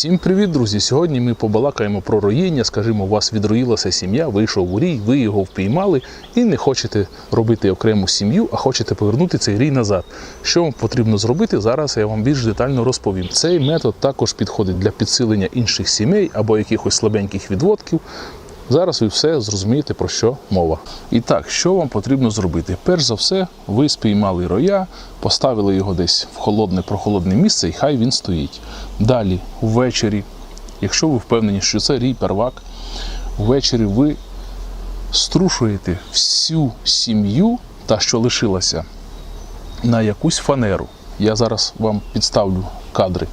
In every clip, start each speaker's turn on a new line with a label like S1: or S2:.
S1: Всім привіт, друзі! Сьогодні ми побалакаємо про роїння. Скажімо, у вас відроїлася сім'я, вийшов у рій, ви його впіймали і не хочете робити окрему сім'ю, а хочете повернути цей рій назад. Що вам потрібно зробити? Зараз я вам більш детально розповім. Цей метод також підходить для підсилення інших сімей або якихось слабеньких відводків. Зараз ви все зрозумієте, про що мова. І так, що вам потрібно зробити? Перш за все, ви спіймали роя, поставили його десь в холодне, прохолодне місце, і хай він стоїть. Далі, ввечері, якщо ви впевнені, що це рій первак, ввечері ви струшуєте всю сім'ю, та що лишилася, на якусь фанеру. Я зараз вам підставлю кадри.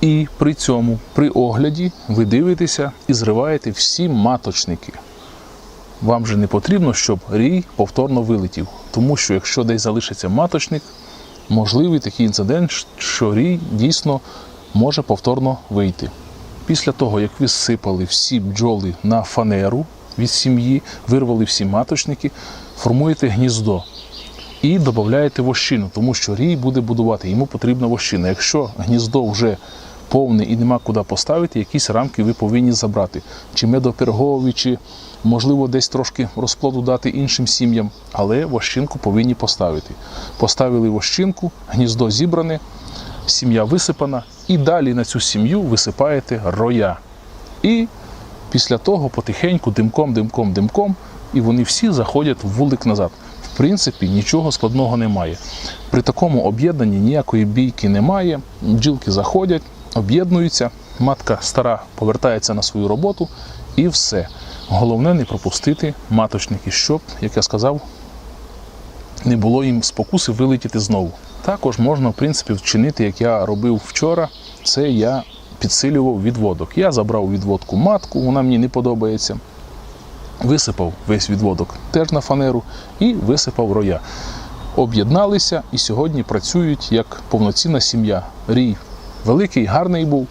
S1: І при цьому, при огляді, ви дивитеся і зриваєте всі маточники. Вам же не потрібно, щоб рій повторно вилетів. Тому що якщо десь залишиться маточник, можливий такий інцидент, що рій дійсно може повторно вийти. Після того, як ви зсипали всі бджоли на фанеру від сім'ї, вирвали всі маточники, формуєте гніздо і додаєте вощину, тому що рій буде будувати, йому потрібна вощина. Якщо гніздо вже повне і нема куди поставити, якісь рамки ви повинні забрати. Чи медопергові, чи можливо десь трошки розплоду дати іншим сім'ям, але вощинку повинні поставити. Поставили вощинку, гніздо зібране, сім'я висипана, і далі на цю сім'ю висипаєте роя. І після того потихеньку, димком, димком, димком, і вони всі заходять в вулик назад. В принципі, нічого складного немає. При такому об'єднанні ніякої бійки немає. Бджілки заходять, об'єднуються, матка стара повертається на свою роботу і все. Головне не пропустити маточники, щоб, як я сказав, не було їм спокуси вилетіти знову. Також можна, в принципі, вчинити, як я робив вчора, це я підсилював відводок. Я забрав відводку матку, вона мені не подобається. Висипав весь відводок теж на фанеру і висипав роя. Об'єдналися і сьогодні працюють як повноцінна сім'я. Рій великий, гарний був,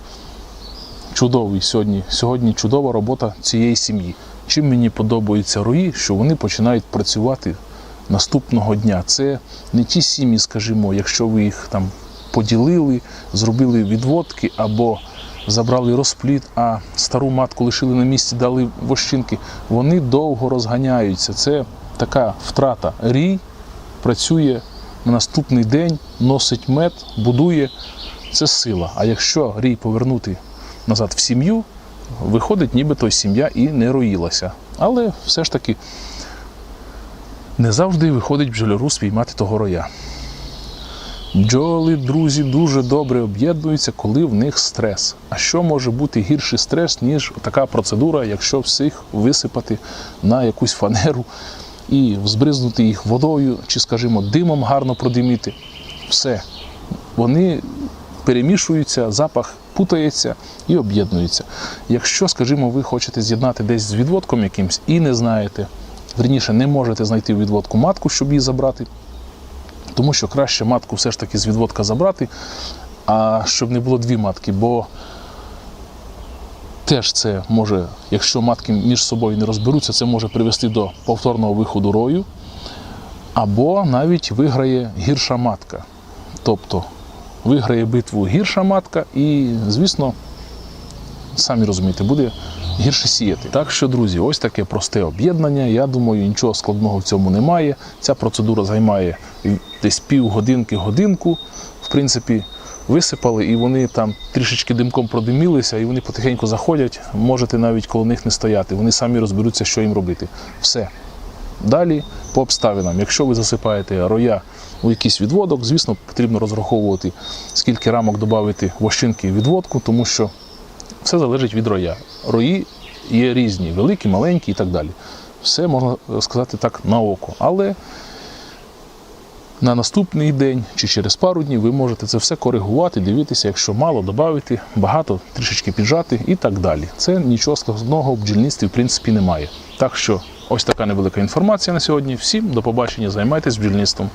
S1: чудовий сьогодні. Сьогодні чудова робота цієї сім'ї. Чим мені подобаються рої, що вони починають працювати наступного дня. Це не ті сім'ї, скажімо, якщо ви їх там поділили, зробили відводки або забрали розплід, а стару матку лишили на місці, дали вощинки. Вони довго розганяються. Це така втрата. Рій працює на наступний день, носить мед, будує. Це сила. А якщо рій повернути назад в сім'ю, виходить, ніби той сім'я і не роїлася. Але все ж таки не завжди виходить бджоляру спіймати того роя. Бджоли, друзі, дуже добре об'єднуються, коли в них стрес. А що може бути гірший стрес, ніж така процедура, якщо всіх висипати на якусь фанеру і збризнути їх водою, чи, скажімо, димом гарно продиміти? Все. Вони перемішуються, запах путається і об'єднуються. Якщо, скажімо, ви хочете з'єднати десь з відводком якимсь і не знаєте, верніше не можете знайти відводку матку, щоб її забрати, тому що краще матку все ж таки з відводка забрати, а щоб не було дві матки, бо теж це може, якщо матки між собою не розберуться, це може привести до повторного виходу рою, або навіть виграє гірша матка. Тобто виграє битву гірша матка, і, звісно, самі розумієте, буде гірше сіяти. Так що, друзі, ось таке просте об'єднання. Я думаю, нічого складного в цьому немає. Ця процедура займає десь півгодинки, годинку. В принципі, висипали, і вони там трішечки димком продимілися, і вони потихеньку заходять. Можете навіть коло них не стояти. Вони самі розберуться, що їм робити. Все. Далі по обставинам. Якщо ви засипаєте роя у якийсь відводок, звісно, потрібно розраховувати, скільки рамок додати вощинки відводку, тому що все залежить від роя. Рої є різні, великі, маленькі і так далі. Все можна сказати так на око. Але на наступний день чи через пару днів ви можете це все коригувати, дивитися, якщо мало додати, багато трішечки піджати і так далі. Це нічого складного в бджільництві в принципі немає. Так що ось така невелика інформація на сьогодні. Всім до побачення, займайтесь бджільництвом.